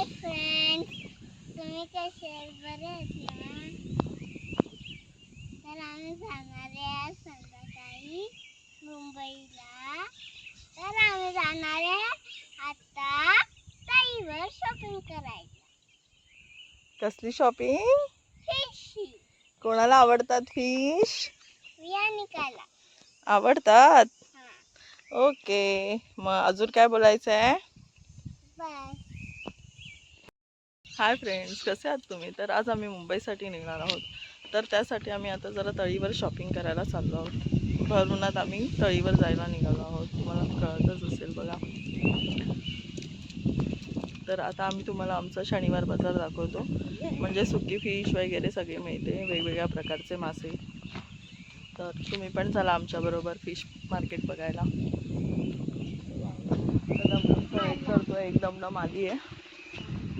Hi friends तुम्ही कसे? बरे आहेत ना? तर आम्ही जाणार आहे संध्याकाळी मुंबईला. तर आम्ही जाणार आहे आता ताईवर शॉपिंग करायला. कसली शॉपिंग फिशी कोणाला आवडतात फिश मी आणि काला. आवडतात? ओके मग अजून काय बोलायचं आहे बस. हाय फ्रेंड्स कसे आहात तुम्ही? तर आज आम्ही मुंबईसाठी निघणार आहोत. तर त्यासाठी आम्ही आता जरा तळीवर शॉपिंग करायला चाललो आहोत. भरूनात आम्ही तळीवर जायला निघालो आहोत. तुम्हाला कळतच असेल बघा. तर आता आम्ही तुम्हाला आमचा शनिवार बाजार दाखवतो. म्हणजे सुकी फिश वगैरे सगळे मिळते. वेगवेगळ्या प्रकारचे मासे. तर तुम्ही पण चला आमच्याबरोबर फिश मार्केट बघायला. तर करतो वेट करतोय एक दमदम आली आहे.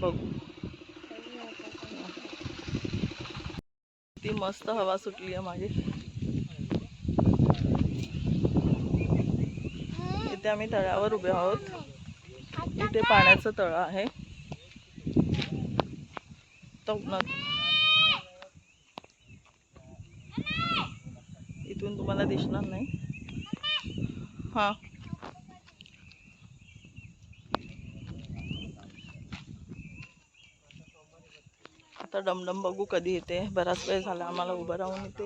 बघू. ती मस्त हवा सुटली आहे मागे इथे आम्ही तळ्यावर उभे आहोत. इथे पाण्याचं तळ आहे. इथून तुम्हाला दिसणार नाही. हा. आता डमडम बघू कधी येते. बराच वेळ झाला आम्हाला उभं राहून नीट.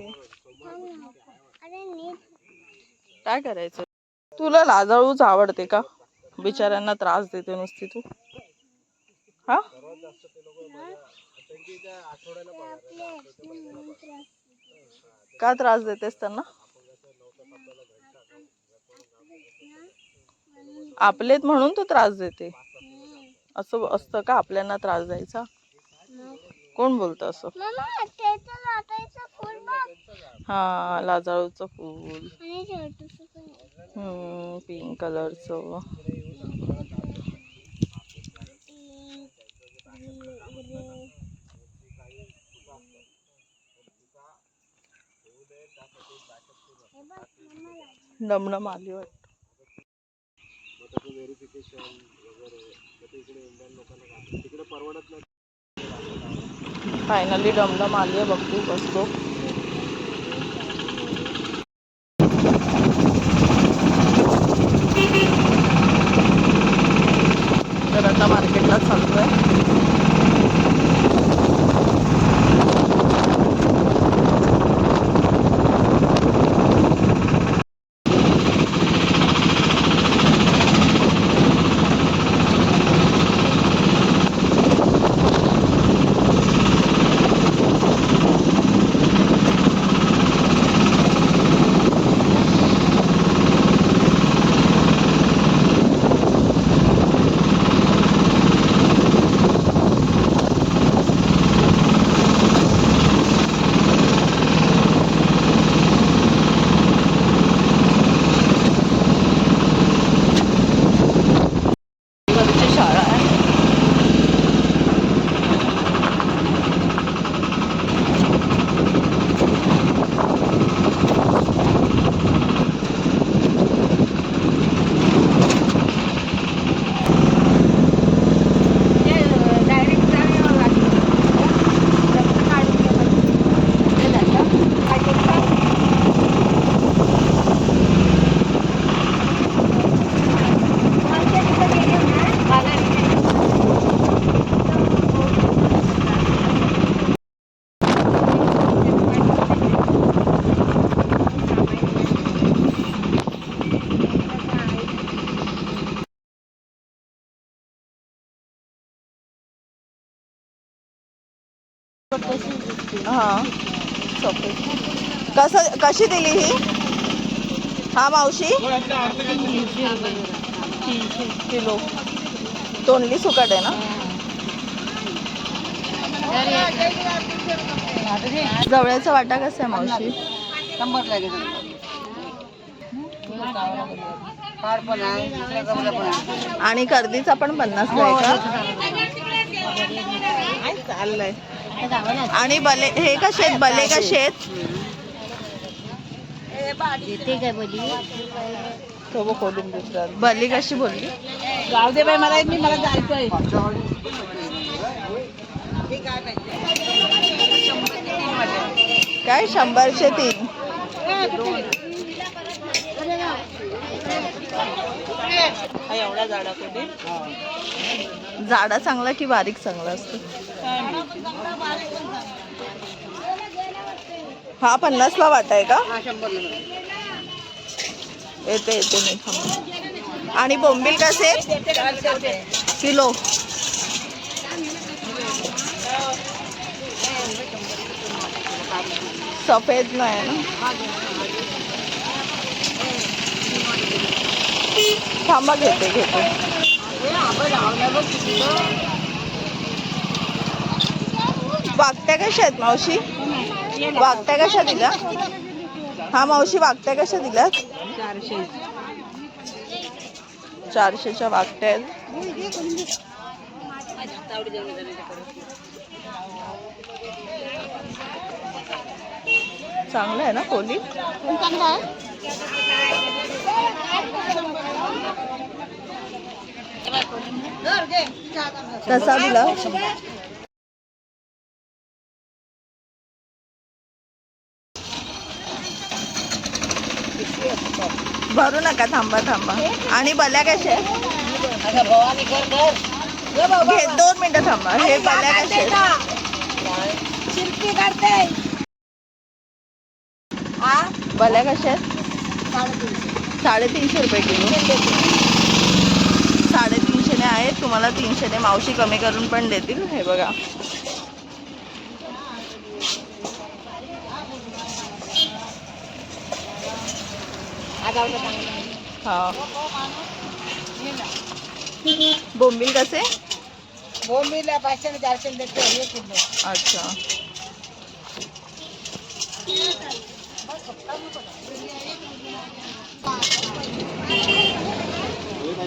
काय करायचं? तुला लाजाळूच आवडते का? बिचाऱ्यांना त्रास देते नुसती तू. हा? का त्रास देतेस त्यांना? आपलेत म्हणून तू त्रास देते. असं असतं का आपल्यांना त्रास द्यायचा? कोण बोलतं असं हा लाजाळूचं फूल. हम्म पिंक कलरचं Pink, green, gray. हे बघ, मम्मा लागली. डमडम आली वाटतं फायनली डमडम आली आहे बघू बसतो तर आता मार्केटला चाललोय वरची शाळा आहे हा. कसं कशी दिली ही? हा मावशी? किलो. तोंडली सुकट आहे ना? जवळचा वाटा कसा आहे मावशी? आणि कर्दीचा पण पन्नास आहे का? चाललंय. आणि बले हे कसे आहेत? बले कसे आहेत? तो बघ खोलून दुसऱ्या बली कशी बोलली? जाऊ दे बाई मला मी मला जायचंय. काय? शंभरचे तीन. हा एवढा जाडा कधी जाडा चांगला की बारीक चांगला असतो? हा पन्नासला वाटा आहे का? येते येते मी थांब आणि बोंबील कसे? किलो. सफेद नाही ना? थांबा घेते घेते. वागत्या कशा आहेत मावशी? वागत्या कशा दिल्या हा मावशी वागत्या कशा दिल्यात चारशे चारशेच्या वागत्या आहेत. चांगलं आहे ना कोली दिला. भरू नका थांबा थांबा. आणि बल्या कशा घे दोन मिनिटं थांबा. हे बल्या कशा हा बल्या कशा साडेतीनशे रुपये किलो. साडेतीनशेने आहेत. तुम्हाला तीनशेने मावशी कमी करून पण देतील. हे बघा. हा. बोंबील कसे? बोंबीला पाचशे चारशे देते. अच्छा.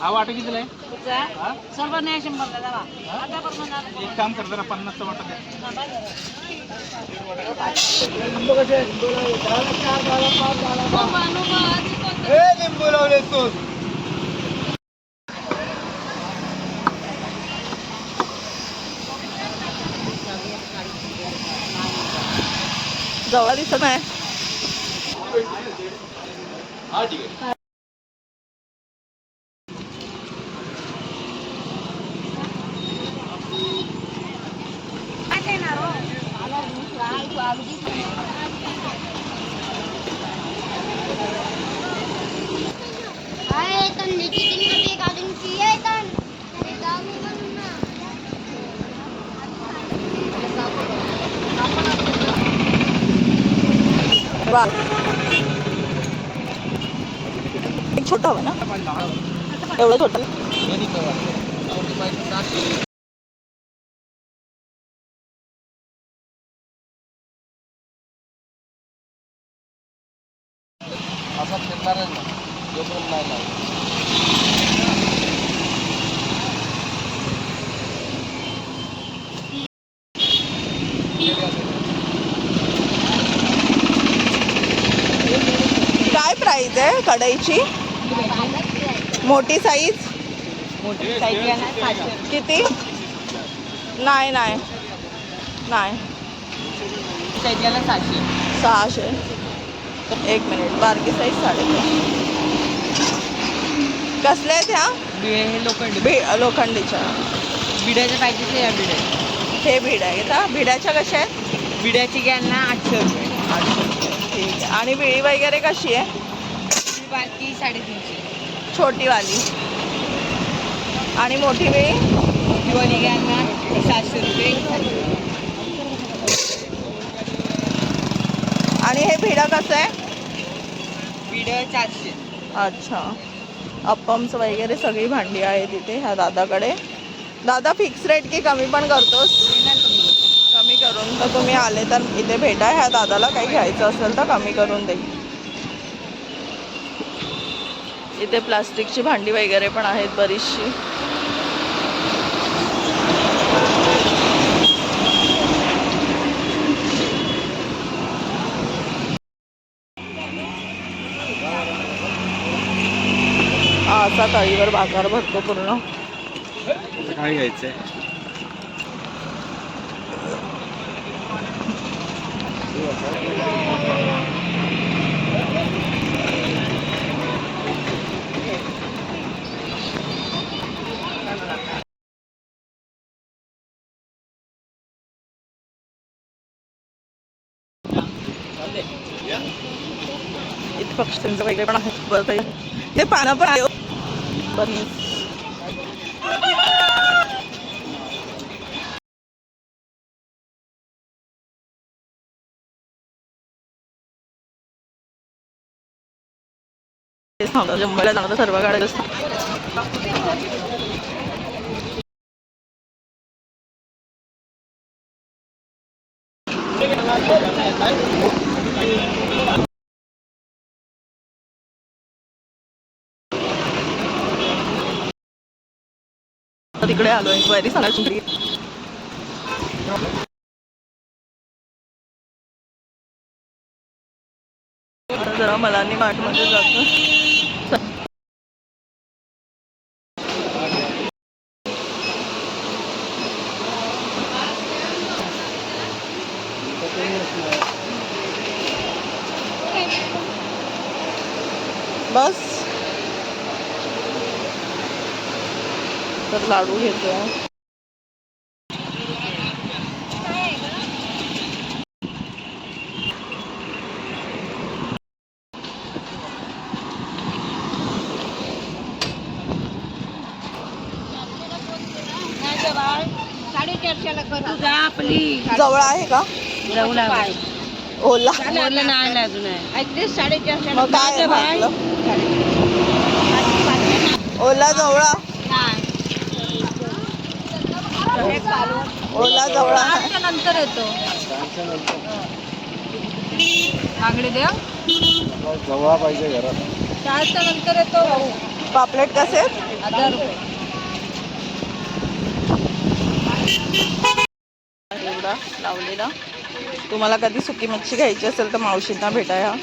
हा वाटा कितीला आहे? हा? सर्व नाही शंभरला जावा. आता एक काम कर जरा पन्नासचा वाटा द्या लिंबू लावले तू जवळ दिसत आहे हा ठीक आहे आहे तर निकितीन मध्ये काढून ती आहे तर ते गाव मी बनवून ना वा एक छोटा हवा ना एवढं छोटं असा फिरणार आहे ना जोपर्यंत नाही लावला. प्राइस आहे कढईची. मोठी साईज साईज किती? नाही नाही. नाही. साईज घ्यायला सहाशे. एक मिनिट बारकी साईज साडे कसल्या आहेत ह्या? हे लोखंड भि लोखंडीच्या. बिड्याच्या पाहिजे या बिड्या हे? भिड आहे का भिड्याच्या कशा आहेत? बिड्याची घ्या ना आठशे रुपये. ठीक आहे. आणि विळी वगैरे कशी आहे? ही बाकी साडेतीनशे. छोटीवाली आणि मोठी विळी दिवाळी घ्या ना सातशे रुपये. आणि हे भिडं कसं आहे? बिड्या चारशे. अच्छा. अप्पम्स वगैरे सगळी भांडी आहे तिथे ह्या दादाकडे. दादा फिक्स रेट की कमी पण करतोस? कमी करून तर तुम्ही आले तर इथे भेटा. ह्या दादाला काही घ्यायचं असेल तर कमी करून देईल इथे प्लास्टिकची भांडी वगैरे पण आहेत बरीचशी. असा तळीवर बाजार भरतो पूर्ण. काय घ्यायचंय? इथे पक्ष्यांचं वगैरे पण आहे. बरं ते पानं पण आहे हो. बरं. तेच सांगतो मुंबईला जाणं तर सर्व गाड्या असतात. तिकडे आलो इन्क्वायरी सांगायची आता जरा मलानी मार्टमध्ये जातो बस. तर लाडू घेतो तुझा आपली. जवळ आहे का? जवळ ओला. नाही अजून ऐकतेस साडेचारशे मग काय आहे म्हटलं? ओला जवळा. ओला जवळा. नंतर येतो. मागणी देव. जवळ पाहिजे घरात. चारच्या नंतर येतो पापलेट कसे? हजार रुपये. एवढा लावलेला. तुम्हाला कधी सुकी मच्छी घ्यायची असेल तर मावशींना भेटा या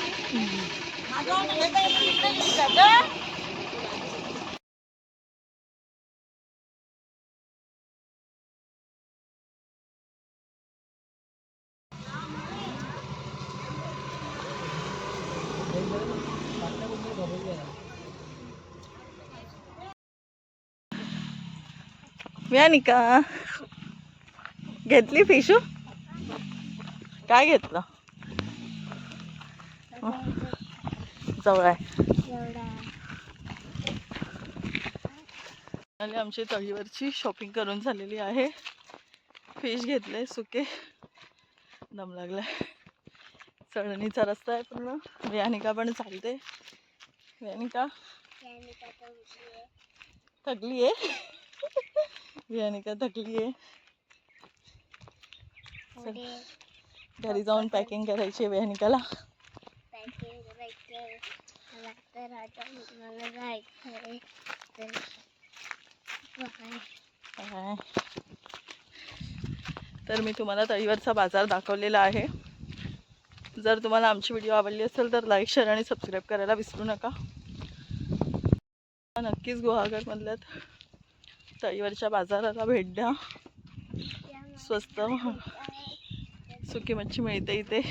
व्यानिका घेतली फिशू काय घेतलं? जवळ आहे. आमची तळीवरची शॉपिंग करून झालेली आहे. फिश घेतले सुके. दम लागलाय. चढणीचा रस्ता आहे पूर्ण. व्यानिका पण चालते. व्यानिका. थकली आहे. व्यानिका थकली आहे. घरी जाऊन पॅकिंग करायची आहे व्यानिकाला. तर मी तुम्हाला तळीवरचा बाजार दाखवलेला आहे. जर तुम्हाला आमची व्हिडिओ आवडली असेल तर लाईक शेअर आणि सबस्क्राईब करायला विसरू नका. नक्कीच गुहागरमधल्या तळीवरच्या बाजाराला भेट द्या. स्वस्त. सुकी मच्छी मिळते इथे.